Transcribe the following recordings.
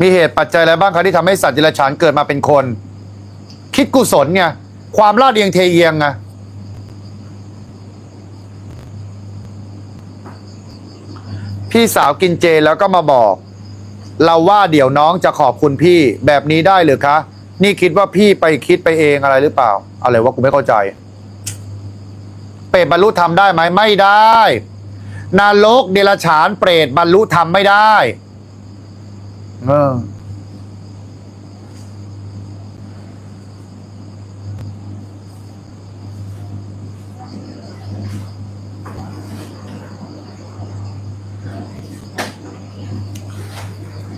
มีเหตุปัจจัยอะไรบ้างครับที่ทำให้สัตว์เดรัจฉานเกิดมาเป็นคน คิดกุศลไงความลาดเอียงเทเอียงไงพี่สาวกินเจแล้วก็มาบอก เราว่าเดี๋ยวน้องจะขอบคุณพี่แบบนี้ได้หรือคะ นี่คิดว่าพี่ไปคิดไปเองอะไรหรือเปล่า อะไรวะกูไม่เข้าใจ เปรตบรรลุธรรมได้ไหมไม่ได้นรกเดรัจฉานเปรตบรรลุธรรมไม่ได้ เออ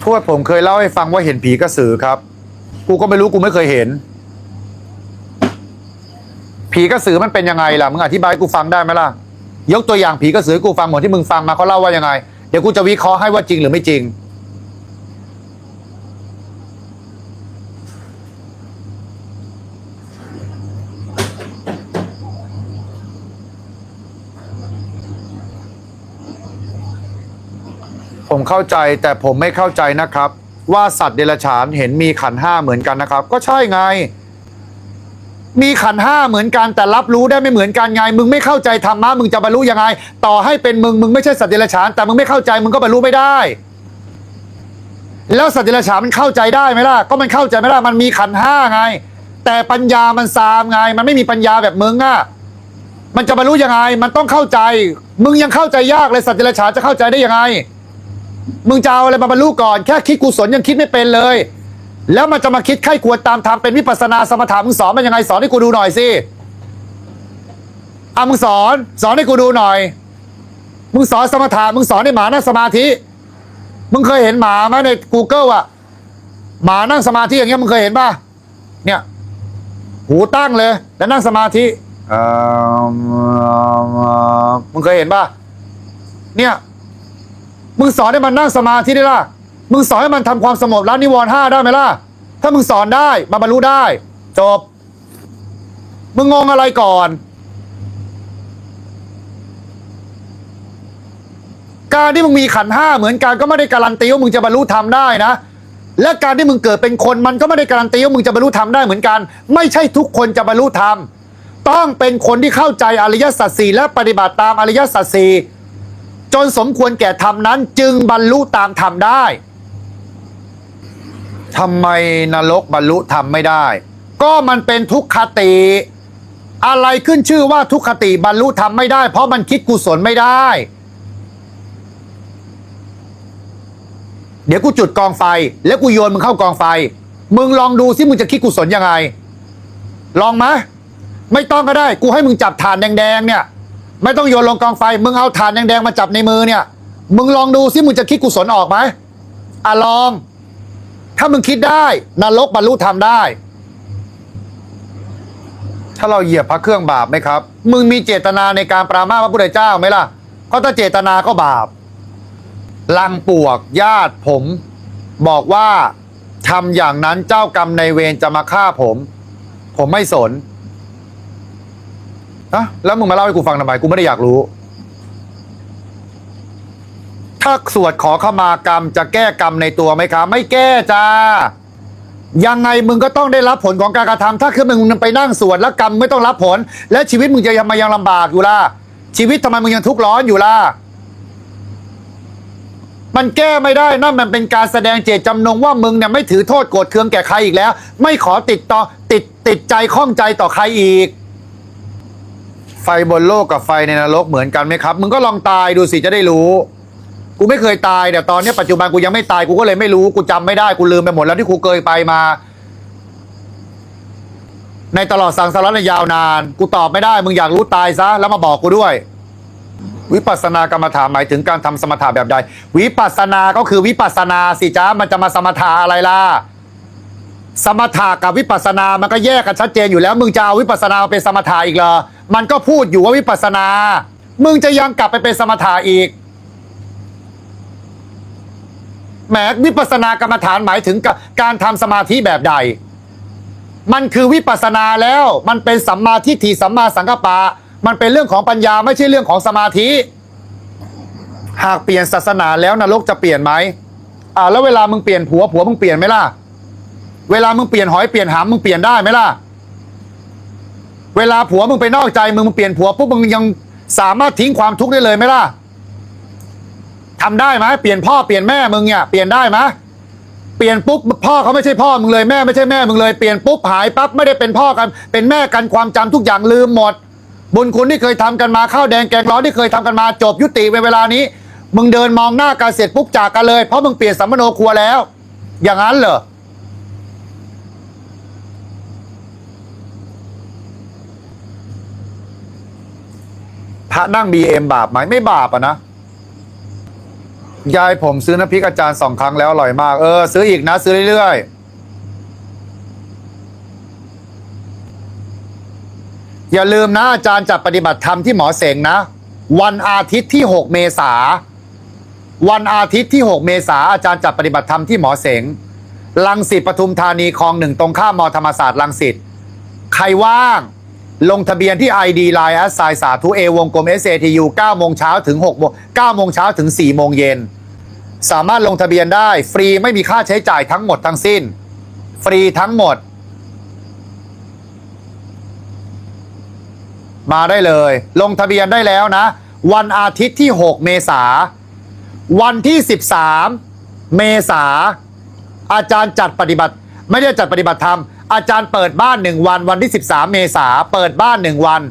ทวดผมเคยเล่าให้ฟังว่าเห็นผีกระสือครับ กูก็ไม่รู้กูไม่เคยเห็น ผีกระสือมันเป็นยังไงล่ะ มึงอธิบายกูฟังได้ไหมล่ะ ยกตัวอย่างผีกระสือให้กูฟังเหมือนที่มึงฟังมาเขาเล่าว่ายังไง เดี๋ยวกูจะวิเคราะห์ให้ว่าจริงหรือไม่จริง เข้าใจแต่ผมไม่เข้าใจนะครับ ว่าสัตว์เดรัจฉานเห็นมีขันห้าเหมือนกันนะครับ ก็ใช่ไง มีขันห้าเหมือนกันแต่รับรู้ได้ไม่เหมือนกันไง มึงไม่เข้าใจธรรมะมึงจะบรรลุยังไง ต่อให้เป็นมึงมึงไม่ใช่สัตว์เดรัจฉานแต่มึงไม่เข้าใจมึงก็บรรลุไม่ได้ แล้วสัตว์เดรัจฉานมันเข้าใจได้ไหมล่ะก็มันเข้าใจไหมล่ะมันมีขันห้าไง แต่ปัญญามันซามไง มันไม่มีปัญญาแบบมึงอะมันจะบรรลุยังไง มันต้องเข้าใจ มึงยังเข้าใจยากเลยสัตว์เดรัจฉานจะเข้าใจได้ยังไง มึงจะเอาอะไรมาบรรลุก่อน แค่คิดกุศลยังคิดไม่เป็นเลย แล้วมันจะมาคิดไข้ควรตามธรรมเป็นวิปัสสนาสมถะมึงสอนมันยังไงสอนให้กูดูหน่อยสิอะมึงสอน สอนให้กูดูหน่อย มึงสอนสมถะมึงสอนให้หมานั่งสมาธิ มึงเคยเห็นหมาไหมใน Google อะหมานั่งสมาธิอย่างเงี้ยมึงเคยเห็นป่ะเนี่ย หูตั้งเลย แล้วนั่งสมาธิอ่ามึงเคยเห็นป่ะเนี่ย มึงสอนให้มันนั่งสมาธิได้ล่ะ มึงสอนให้มันทำความสงบล้วนิวรณ์ห้าได้ไหมล่ะ ถ้ามึงสอนได้มาบรรลุได้ จบ มึงงงอะไรก่อน การที่มึงมีขันห้าเหมือนกันก็ไม่ได้การันตีว่ามึงจะบรรลุธรรมได้นะ และการที่มึงเกิดเป็นคนมันก็ไม่ได้การันตีว่ามึงจะบรรลุธรรมได้เหมือนกัน ไม่ใช่ทุกคนจะบรรลุธรรมต้องเป็นคนที่เข้าใจอริยสัจสี่และปฏิบัติตามอริยสัจสี่ จนสมควรแก่ธรรมนั้น จึงบรรลุตามธรรมได้ทำไมนรกบรรลุธรรมไม่ได้ ก็มันเป็นทุกขติ อะไรขึ้นชื่อว่าทุกขติบรรลุธรรมไม่ได้ เพราะมันคิดกุศลไม่ได้ เดี๋ยวกูจุดกองไฟ แล้วกูโยนมึงเข้ากองไฟ มึงลองดูสิมึงจะคิดกุศลยังไง ลองไหมไม่ต้องก็ได้ กูให้มึงจับฐานแดงๆเนี่ย ไม่ต้องโยนลงกองไฟ มึงเอาฐานแดงๆมาจับในมือเนี่ย มึงลองดูสิมึงจะคิดกุศลออกไหมอะลอง ถ้ามึงคิดได้นรกบรรลุธรรมได้ ถ้าเราเหยียบพระเครื่องบาปไหมครับ มึงมีเจตนาในการปรามาพระพุทธเจ้าไหมล่ะก็ถ้าเจตนาก็บาป ลังปวกญาติผม บอกว่าทำอย่างนั้นเจ้ากรรมในเวรจะมาฆ่าผม ผมไม่สน อะแล้วมึงมาเล่าให้กูฟังทำไมกูไม่ได้อยากรู้ ถ้าสวดขอขมากรรมจะแก้กรรมในตัวไหมครับไม่แก้จ้ายังไงมึงก็ต้องได้รับผลของการกระทำถ้าคือมึงไปนั่งสวดแล้วกรรมไม่ต้องรับผล และชีวิตมึงจะยังมายังลำบากอยู่ล่ะชีวิตทำไมมึงยังทุกข์ร้อนอยู่ล่ะมันแก้ไม่ได้นั่นมันเป็นการแสดงเจตจำนงว่ามึงเนี่ยไม่ถือโทษโกรธเคืองแก่ใครอีกแล้ว ไม่ขอติดต่อติดติดใจข้องใจต่อใครอีก ไฟบนโลกกับไฟในนรกเหมือนกันไหมครับ มึงก็ลองตายดูสิจะได้รู้ กูไม่เคยตายแต่ตอนนี้ปัจจุบันกูยังไม่ตายกูก็เลยไม่รู้กูจำไม่ได้กูลืมไปหมดแล้วที่กูเคยไปมา ในตลอดสังสารวัฏยาวนาน กูตอบไม่ได้ มึงอยากรู้ตายซะแล้วมาบอกกูด้วย วิปัสสนากรรมฐานหมายถึงการทำสมถะแบบใด วิปัสสนาก็คือวิปัสสนาสิจ้ามันจะมาสมถะอะไรล่ะ สมถะกับวิปัสสนา มันก็แยกกันชัดเจนอยู่แล้ว มึงจะเอาวิปัสสนาเป็นสมถะอีกเหรอ มันก็พูดอยู่ว่าวิปัสสนา มึงจะยังกลับไปเป็นสมถะอีก แหมวิปัสสนากรรมฐานหมายถึงการทำสมาธิแบบใด มันคือวิปัสสนาแล้ว มันเป็นสัมมาทิฏฐิสัมมาสังกปปะ มันเป็นเรื่องของปัญญาไม่ใช่เรื่องของสมาธิ หากเปลี่ยนศาสนาแล้วนรกจะเปลี่ยนไหมอ่าแล้วเวลามึงเปลี่ยนผัวผัวมึงเปลี่ยนไหมล่ะ เวลามึงเปลี่ยนหอยเปลี่ยนหามมึงเปลี่ยนได้ไหมล่ะ เวลาผัวมึงไปนอกใจมึงมึงเปลี่ยนผัวปุ๊บมึงยังสามารถทิ้งความทุกข์ได้เลยไหมล่ะทำได้ไหมเปลี่ยนพ่อเปลี่ยนแม่มึงเนี่ยเปลี่ยนได้ไหมเปลี่ยนปุ๊บพ่อเขาไม่ใช่พ่อมึงเลยแม่ไม่ใช่แม่มึงเลยเปลี่ยนปุ๊บหายปั๊บไม่ได้เป็นพ่อกัน เป็นแม่กันความจำทุกอย่างลืมหมด บุญคุณที่เคยทำกันมาข้าวแดงแกงร้อนที่เคยทำกันมาจบยุติในเวลานี้ มึงเดินมองหน้ากันเสร็จปุ๊บจากกันเลยเพราะมึงเปลี่ยนสัมมโนครัวแล้ว อย่างนั้นเหรอ ระนั่งบีเอ็มบาปไหมไม่บาปอะนะยายผมซื้อน้ำพริกอาจารย์สองครั้งแล้วอร่อยมาก เออ ซื้ออีกนะ ซื้อเรื่อยๆ อย่าลืมนะ อาจารย์จัดปฏิบัติธรรมที่หมอเสงนะ วันอาทิตย์ที่ 6 เมษาวันอาทิตย์ที่ 6 เมษาอาจารย์จัดปฏิบัติธรรมที่หมอเสงลังสิตปทุมธานีคลองหนึ่งตรงข้ามมอธรรมศาสตร์ลังสิตใครว่าง ลงทะเบียนที่ ID Line แอสไซสาธุเอวงกลม SATU 9โมงเช้าถึง6โมง9โมงเช้าถึง4โมงเย็น สามารถลงทะเบียนได้ ฟรีไม่มีค่าใช้จ่ายทั้งหมดทั้งสิ้น ฟรีทั้งหมด มาได้เลย ลงทะเบียนได้แล้วนะ วันอาทิตย์ที่ 6 เมษา วันที่ 13 เมษา อาจารย์จัดปฏิบัติ ไม่ได้จัดปฏิบัติธรรม อาจารย์เปิดบ้านหนึ่งวันวันที่ 13 เมษาเปิดบ้านหนึ่งวัน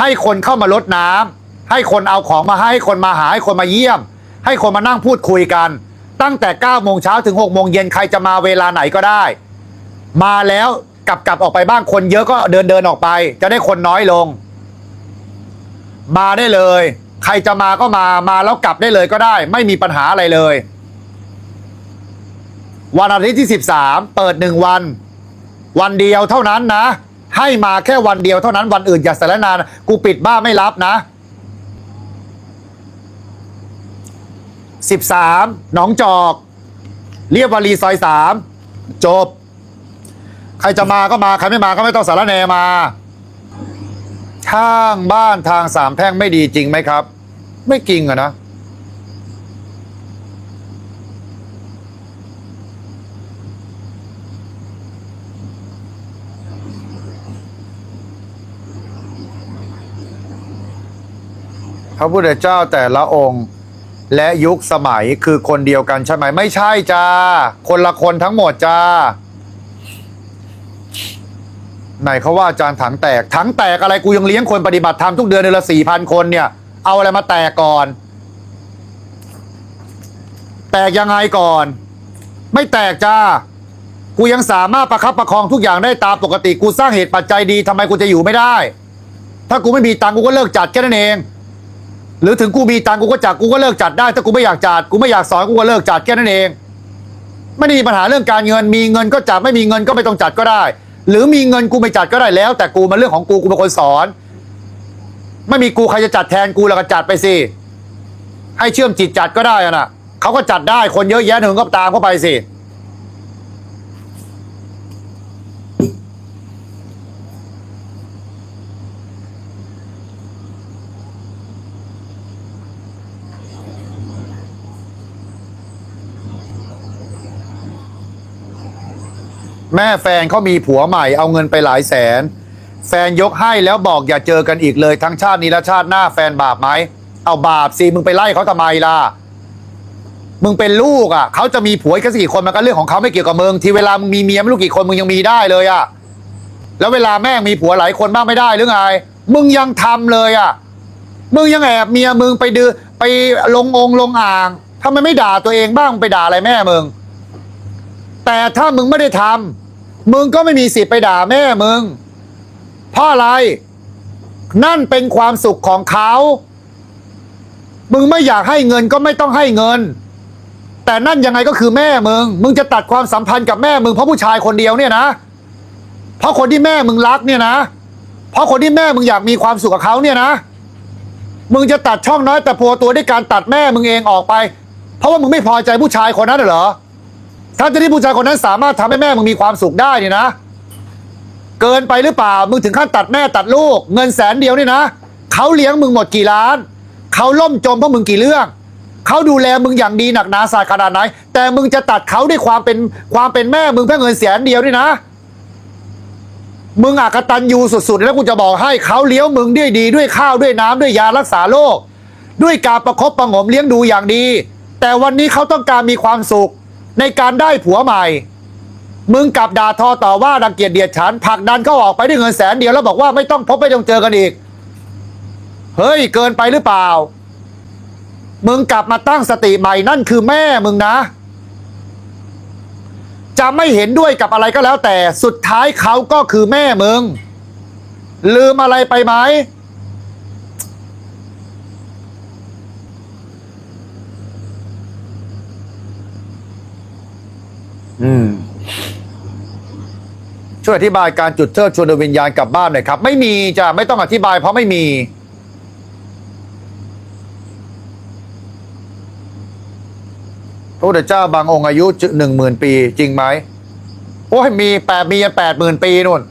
ให้คนเข้ามาลดน้ำให้คนเอาของมาให้ให้คนมาหาให้คนมาเยี่ยม ให้คนมานั่งพูดคุยกัน ตั้งแต่9โมงเช้าถึง6โมงเย็นใครจะมาเวลาไหนก็ได้ มาแล้วกลับกลับออกไปบ้างคนเยอะก็เดินเดินออกไป จะได้คนน้อยลง มาได้เลย ใครจะมาก็มามาแล้วกลับได้เลยก็ได้ ไม่มีปัญหาอะไรเลย วันอาทิตย์ที่ 13 เปิดหนึ่งวัน วันเดียวเท่านั้นนะ ให้มาแค่วันเดียวเท่านั้นวันอื่นอย่าสารนาน กูปิดบ้าไม่รับนะ 13 หนองจอก เรียบวารีซอยสามจบ ใครจะมาก็มา ใครไม่มาก็ไม่ต้องสารแนมาทางบ้านทางสามแพร่งไม่ดีจริงไหมครับ ไม่จริงอะนะ ระพุทธเจ้าแต่ละองค์ และยุคสมัยคือคนเดียวกันใช่ไหมไม่ใช่จ้าคนละคนทั้งหมดจ้าไหนเขาว่าอาจารย์ถังแตกถังแตกอะไรกูยังเลี้ยงคนปฏิบัติธรรมทุกเดือนเดือนละสี่พันคนเนี่ย เอาอะไรมาแตกก่อน แตกยังไงก่อน ไม่แตกจ้ากูยังสามารถประคับประคองทุกอย่างได้ตามปกติกูสร้างเหตุปัจจัยดีทำไมกูจะอยู่ไม่ได้ ถ้ากูไม่มีตังกูก็เลิกจัดแค่นั้นเอง หรือถึงกูมีตังกูก็จัดกูก็เลิกจัดได้ ถ้ากูไม่อยากจัดกูไม่อยากสอนกูก็เลิกจัดแค่นั้นเอง ไม่ได้มีปัญหาเรื่องการเงิน มีเงินก็จัดไม่มีเงินก็ไม่ต้องจัดก็ได้ หรือมีเงินกูไม่จัดก็ได้แล้ว แต่กูมันเรื่องของกูกูเป็นคนสอน ไม่มีกูใครจะจัดแทนกูแล้วก็จัดไปสิให้เชื่อมจิตจัดก็ได้นะเขาก็จัดได้คนเยอะแยะหนึ่งก็ตามเข้าไปสิ แม่แฟนเขามีผัวใหม่เอาเงินไปหลายแสน แฟนยกให้แล้วบอกอย่าเจอกันอีกเลยทั้งชาตินี้และชาติหน้าแฟนบาปไหมเอาบาปสิมึงไปไล่เขาทำไมล่ะมึงเป็นลูกอะเขาจะมีผัวแค่สี่คนมันก็เรื่องของเขาไม่เกี่ยวกับมึงที่เวลามึงมีเมียไม่รู้กี่คนมึงยังมีได้เลยอะแล้วเวลาแม่งมีผัวหลายคนบ้างไม่ได้หรือไงมึงยังทำเลยอะมึงยังแอบเมียมึงไปดื้อไปลงองลงอ่างทำไมไม่ด่าตัวเองบ้างไปด่าอะไรแม่มึงแต่ถ้ามึงไม่ได้ทำ มึงก็ไม่มีสิทธิ์ไปด่าแม่มึงเพราะอะไร นั่นเป็นความสุขของเขา มึงไม่อยากให้เงินก็ไม่ต้องให้เงิน แต่นั่นยังไงก็คือแม่มึง มึงจะตัดความสัมพันธ์กับแม่มึงเพราะผู้ชายคนเดียวเนี่ยนะ เพราะคนที่แม่มึงรักเนี่ยนะ เพราะคนที่แม่มึงอยากมีความสุขกับเขาเนี่ยนะ มึงจะตัดช่องน้อยแต่พัวตัวด้วยการตัดแม่มึงเองออกไป เพราะว่ามึงไม่พอใจผู้ชายคนนั้นเหรอ ถ้าจะที่ผู้ชายคนนั้นสามารถทำให้แม่มึงมีความสุขได้เนี่ยนะ เกินไปหรือเปล่า มึงถึงขั้นตัดแม่ตัดลูก เงินแสนเดียวนี่นะเขาเลี้ยงมึงหมดกี่ล้าน เขาล่มจมเพราะมึงกี่เรื่อง เขาดูแลมึงอย่างดีหนักหนาสาขนาดไหน แต่มึงจะตัดเขาด้วยความเป็นความเป็นแม่มึงเพื่อเงินแสนเดียวด้วยนะ มึงอากตันยูสุดๆ แล้วกูจะบอกให้เขาเลี้ยวมึงด้วยดีด้วยข้าวด้วยน้ำด้วยยารักษาโรคด้วยการประคบประหงมเลี้ยงดูอย่างดี แต่วันนี้เขาต้องการมีความสุข ในการได้ผัวใหม่ มึงกลับด่าทอต่อว่าดังเกียจเดียดฉันผลักดันเขาออกไปด้วยเงินแสนเดียวแล้วบอกว่าไม่ต้องพบไม่ต้องเจอกันอีก เฮ้ยเกินไปหรือเปล่า มึงกลับมาตั้งสติใหม่นั่นคือแม่มึงนะ จะไม่เห็นด้วยกับอะไรก็แล้วแต่สุดท้ายเขาก็คือแม่มึง ลืมอะไรไปไหม อืมช่วยอธิบายการจุดเทิดชวนดวงวิญญาณกลับบ้านหน่อยครับ ไม่มีจ้ะไม่ต้องอธิบายเพราะไม่มี พระพุทธเจ้าบางองค์อายุหนึ่งหมื่นปี จริงไหมโอ้ยมีแปดมียังแปดหมื่นปีนู่น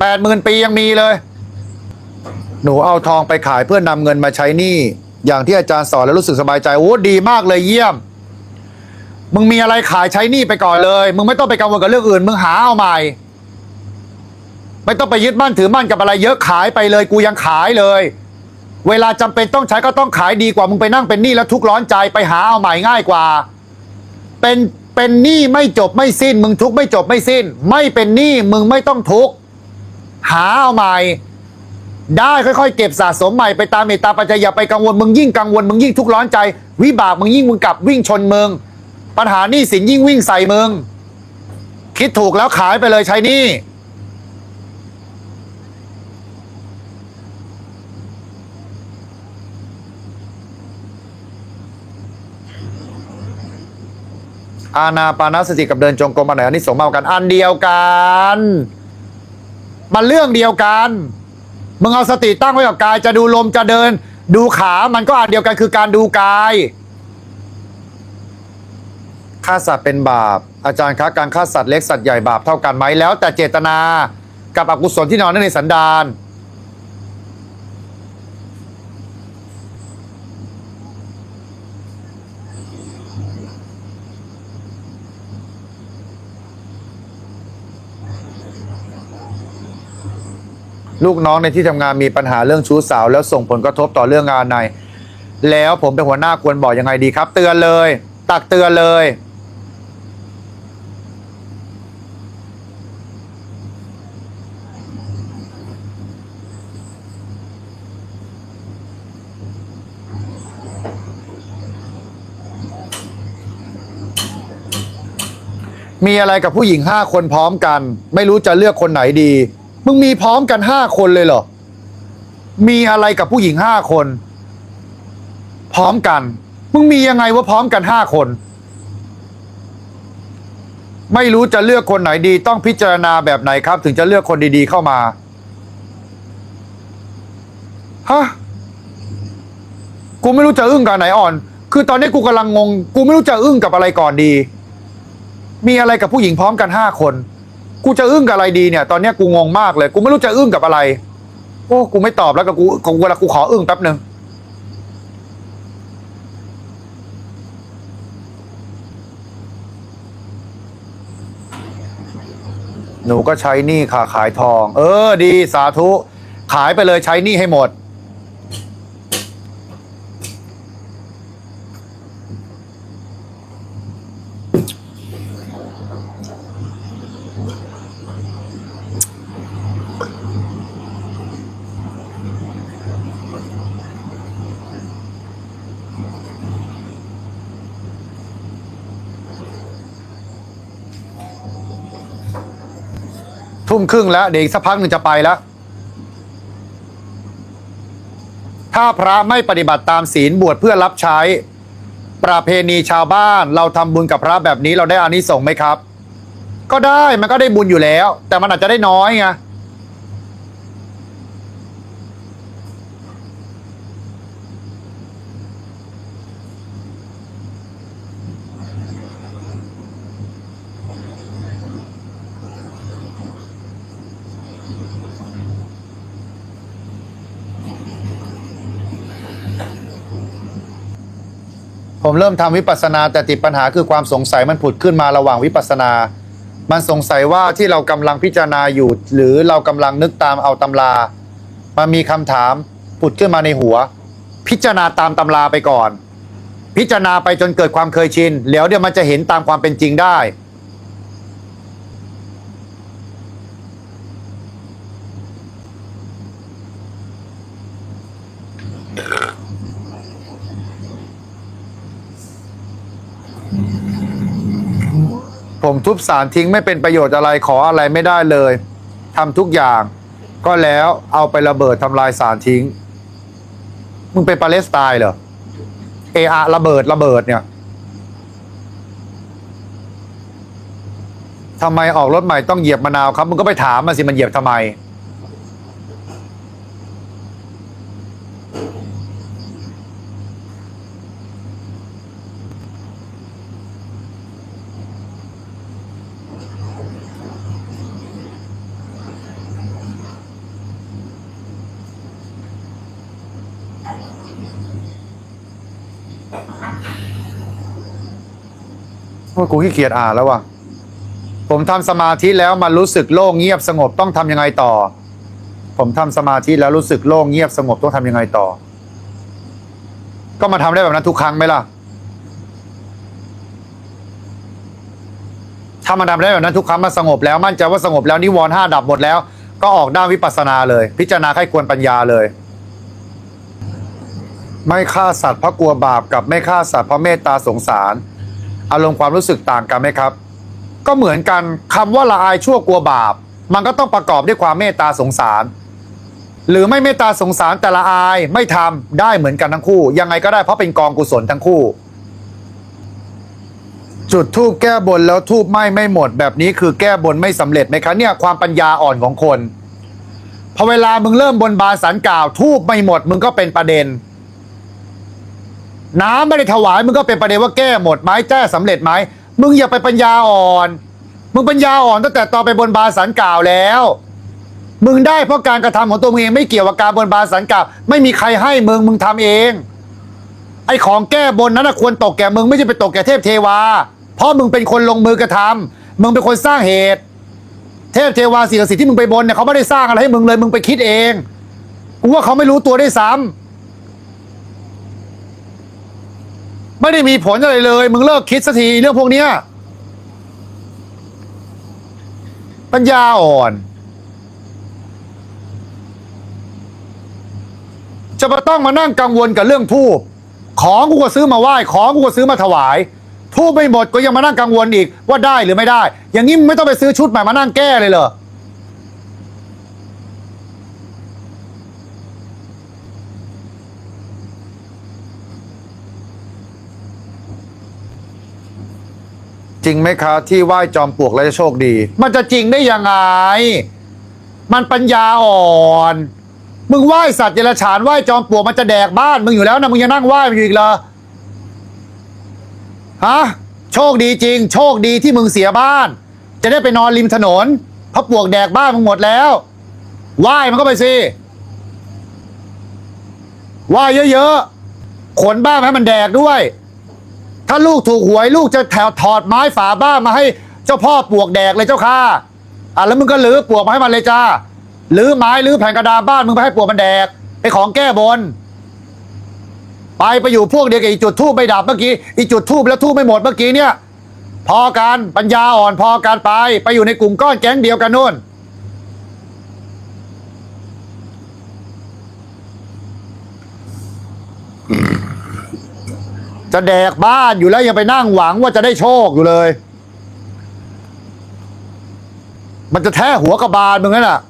แปดหมื่นปียังมีเลย หนูเอาทองไปขายเพื่อนำเงินมาใช้หนี้อย่างที่อาจารย์สอนแล้วรู้สึกสบายใจโอ้ดีมากเลยเยี่ยม มึงมีอะไรขายใช้หนี้ไปก่อนเลย มึงไม่ต้องไปกังวลกับเรื่องอื่น มึงหาเอาใหม่ ไม่ต้องไปยึดมั่นถือมั่นกับอะไร เยอะขายไปเลย กูยังขายเลย เวลาจำเป็นต้องใช้ก็ต้องขายดีกว่า มึงไปนั่งเป็นหนี้แล้วทุกข์ร้อนใจไปหาเอาใหม่ง่ายกว่า เป็นเป็นหนี้ไม่จบไม่สิ้น มึงทุกข์ไม่จบไม่สิ้น ไม่เป็นหนี้มึงไม่ต้องทุกข์หาเอาใหม่ ได้ค่อยๆ เก็บสะสมใหม่ไปตามเหตุตาปัจจัยอย่าไปกังวลมึงยิ่งกังวลมึงยิ่งทุกข์ร้อนใจ วิบากมึงยิ่งมึงกลับวิ่งชนมึง ปัญหาหนี้สินยิ่งวิ่งใส่มึง คิดถูกแล้วขายไปเลยใช้นี้อาณาปานาสติกับเดินจงกรมอันไหนอันนี้สงส์มากกว่ากัน อันเดียวกัน มันเรื่องเดียวกัน มึงเอาสติตั้งไว้กับกาย จะดูลมจะเดิน ดูขามันก็อันเดียวกันคือการดูกาย ฆ่าสัตว์เป็นบาป อาจารย์คะการฆ่าสัตว์เล็กสัตว์ใหญ่บาปเท่ากันไหมแล้ว แต่เจตนากับอกุศลที่นอนในสันดานลูกน้องในที่ทำงานมีปัญหาเรื่องชู้สาว แล้วส่งผลกระทบต่อเรื่องงานใน แล้วผมเป็นหัวหน้าควรบอกยังไงดีครับ เตือนเลย ตักเตือนเลย มีอะไรกับผู้หญิงห้าคนพร้อมกัน ไม่รู้จะเลือกคนไหนดี มึงมีพร้อมกันห้าคนเลยเหรอ มีอะไรกับผู้หญิงห้าคน พร้อมกัน มึงมียังไงว่าพร้อมกันห้าคน ไม่รู้จะเลือกคนไหนดี ต้องพิจารณาแบบไหนครับ ถึงจะเลือกคนดีๆเข้ามาฮะกูไม่รู้จะอึ้งกับไหนอ่อน คือตอนนี้กูกำลังงง กูไม่รู้จะอึ้งกับอะไรก่อนดี มีอะไรกับผู้หญิงพร้อมกันห้าคน กูจะอึ้งกับอะไรดีเนี่ย ตอนเนี้ยกูงงมากเลย กูไม่รู้จะอึ้งกับอะไร โอ้กูไม่ตอบแล้วกับกูกูเวลากูขออึ้งแป๊บหนึ่งหนูก็ใช้หนี้ค่ะขายทอง เออดีสาธุ ขายไปเลยใช้หนี้ให้หมด ทุ่มครึ่งแล้วเดี๋ยวอีกสักพักหนึ่งจะไปแล้ว ถ้าพระไม่ปฏิบัติตามศีลบวชเพื่อรับใช้ ประเพณีชาวบ้าน เราทำบุญกับพระแบบนี้เราได้อานิสงส์ไหมครับ ก็ได้มันก็ได้บุญอยู่แล้ว แต่มันอาจจะได้น้อยไง ผมเริ่มทำวิปัสสนาแต่ติดปัญหาคือความสงสัยมันผุดขึ้นมาระหว่างวิปัสสนา มันสงสัยว่าที่เรากำลังพิจารณาอยู่ หรือเรากำลังนึกตามเอาตำรา มันมีคำถามผุดขึ้นมาในหัว พิจารณาตามตำราไปก่อน พิจารณาไปจนเกิดความเคยชินแล้วเดี๋ยวมันจะเห็นตามความเป็นจริงได้ ผมทุบสารทิ้งไม่เป็นประโยชน์อะไรขออะไรไม่ได้เลยทำทุกอย่าง ก็แล้วเอาไประเบิดทำลายสารทิ้ง มึงเป็นปาเลสไตน์เหรอเออะระเบิดระเบิดเนี่ยทำไมออกรถใหม่ต้องเหยียบมะนาวครับมึงก็ไปถามมาสิมันเหยียบทำไม ว่ากูขี้เกียจอ่านแล้วว่ะ ผมทำสมาธิแล้วมันรู้สึกโล่งเงียบสงบต้องทำยังไงต่อ ผมทำสมาธิแล้วรู้สึกโล่งเงียบสงบต้องทำยังไงต่อ ก็มาทำได้แบบนั้นทุกครั้งไหมล่ะ ถ้ามันทำได้แบบนั้นทุกครั้งมันสงบแล้วมั่นใจว่าสงบแล้วนิวรณ์ห้าดับหมดแล้ว ก็ออกด้านวิปัสสนาเลย พิจารณาให้ควรปัญญาเลย ไม่ฆ่าสัตว์เพราะกลัวบาปกับไม่ฆ่าสัตว์เพราะเมตตาสงสาร อารมณ์ความรู้สึกต่างกันไหมครับ ก็เหมือนกันคำว่าละอายชั่วกลัวบาป มันก็ต้องประกอบด้วยความเมตตาสงสาร หรือไม่เมตตาสงสารแต่ละอายไม่ทำได้เหมือนกันทั้งคู่ ยังไงก็ได้เพราะเป็นกองกุศลทั้งคู่ จุดทูบแก้บนแล้วทูบไหม้ไม่หมด แบบนี้คือแก้บนไม่สำเร็จไหมคะเนี่ยความปัญญาอ่อนของคนพอเวลามึงเริ่มบนบานสันกล่าวทูบไม่หมดมึงก็เป็นประเด็น น้ำไม่ได้ถวายมึงก็เป็นประเด็นว่าแก้หมดไหมแก้สำเร็จไหมมึงอย่าไปปัญญาอ่อน มึงปัญญาอ่อนตั้งแต่ตอนไปบนบาสันกล่าวแล้ว มึงได้เพราะการกระทำของตัวมึงเองไม่เกี่ยวกับการบนบาสันกล่าว ไม่มีใครให้มึงมึงทำเอง ไอ้ของแก้บนนั้นควรตกแก่มึงไม่ใช่ไปตกแก่เทพเทวา เพราะมึงเป็นคนลงมือกระทำมึงเป็นคนสร้างเหตุ เทพเทวาสิ่งศักดิ์สิทธิ์ที่มึงไปบนเนี่ยเขาไม่ได้สร้างอะไรให้มึงเลยมึงไปคิดเองกูว่าเขาไม่รู้ตัวได้ซ้ำ ไม่ได้มีผลอะไรเลย มึงเลิกคิดสักทีเรื่องพวกเนี้ยปัญญาอ่อน จะมาต้องมานั่งกังวลกับเรื่องทูบของกูก็ซื้อมาไหว้ ของกูก็ซื้อมาถวายทูบไม่หมดก็ยังมานั่งกังวลอีกว่าได้หรือไม่ได้ อย่างนี้ไม่ต้องไปซื้อชุดใหม่มานั่งแก้เลยเหรอ จริงไหมคะที่ไหว้จอมปลวกแล้วจะโชคดี มันจะจริงได้ยังไง มันปัญญาอ่อน มึงไหว้สัตว์เดรัจฉานไหว้จอมปลวกมันจะแดกบ้านมึงอยู่แล้วนะมึงยังนั่งไหว้มันอยู่อีกเหรอฮะโชคดีจริง โชคดีที่มึงเสียบ้าน จะได้ไปนอนริมถนนเพราะปลวกแดกบ้านมึงหมดแล้วไหว้มันก็ไปสิไหว้เยอะๆขนบ้านให้มันแดกด้วย ถ้าลูกถูกหวยลูกจะแถวถอดไม้ฝาบ้านมาให้เจ้าพ่อปวกแดกเลยเจ้าค่ะอะแล้วมึงก็ลื้อปวกมาให้มันเลยจ้าลื้อไม้ลื้อแผ่นกระดาษบ้านมึงไปให้ปวกมันแดกไอของแก้บน ไปไปอยู่พวกเดียวกับอีจุดทูบไม่ดับเมื่อกี้อีจุดทูบแล้วทูบไม่หมดเมื่อกี้เนี่ย พอกันปัญญาอ่อนพอกันไป ไปอยู่ในกลุ่มก้อนแก๊งเดียวกันนู่น จะแดกบ้านอยู่แล้วยังไปนั่งหวังว่าจะได้โชคอยู่เลย มันจะแท้หัวกระบาลมึงนั่นน่ะ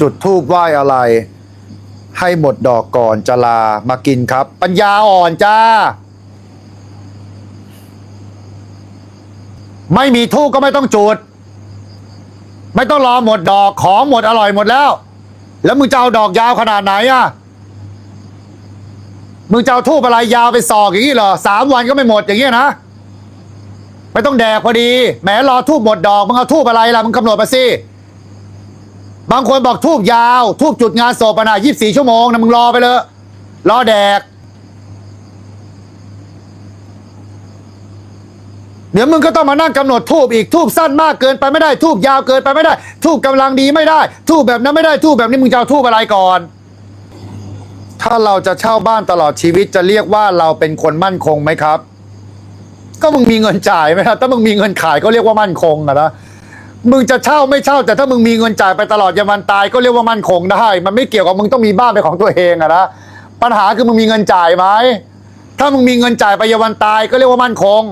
จุดทูบไหว้อะไร ให้หมดดอกก่อนจะลามากินครับ ปัญญาอ่อนจ้า ไม่มีทูบก็ไม่ต้องจุด ไม่ต้องรอหมดดอกของหมดอร่อยหมดแล้ว แล้วมึงจะเอาดอกยาวขนาดไหนอะมึงจะเอาทูบอะไรยาวไปสอกอย่างนี้เหรอสามวันก็ไม่หมดอย่างเงี้ยนะไม่ต้องแดกพอดีแหมรอทูบหมดดอกมึงเอาทูบอะไรล่ะมึงกำหนดมาสิบางคนบอกทูบยาวทูบจุดงานศพนะยี่สิบสี่ชั่วโมงนะมึงรอไปเลยรอแดก เดี๋ยวมึงก็ต้องมานั่งกำหนดทูบอีกทูบสั้นมากเกินไปไม่ได้ทูบยาวเกินไปไม่ได้ ทูบกำลังดีไม่ได้ ทูบแบบนั้นไม่ได้ทูบแบบนี้มึงจะเอาทูบอะไรก่อน ถ้าเราจะเช่าบ้านตลอดชีวิตจะเรียกว่าเราเป็นคนมั่นคงไหมครับ ก็มึงมีเงินจ่ายไหมครับถ้ามึงมีเงินขายก็เรียกว่ามั่นคงอะนะมึงจะเช่าไม่เช่า แต่ถ้ามึงมีเงินจ่ายไปตลอดยามวันตายก็เรียกว่ามั่นคงได้ มันไม่เกี่ยวกับมึงต้องมีบ้านเป็นของตัวเองอะนะปัญหาคือมึงมีเงินจ่ายไหมถ้ามึงมีเงินจ่ายไปยามวันตายก็เรียกว่ามั่นคง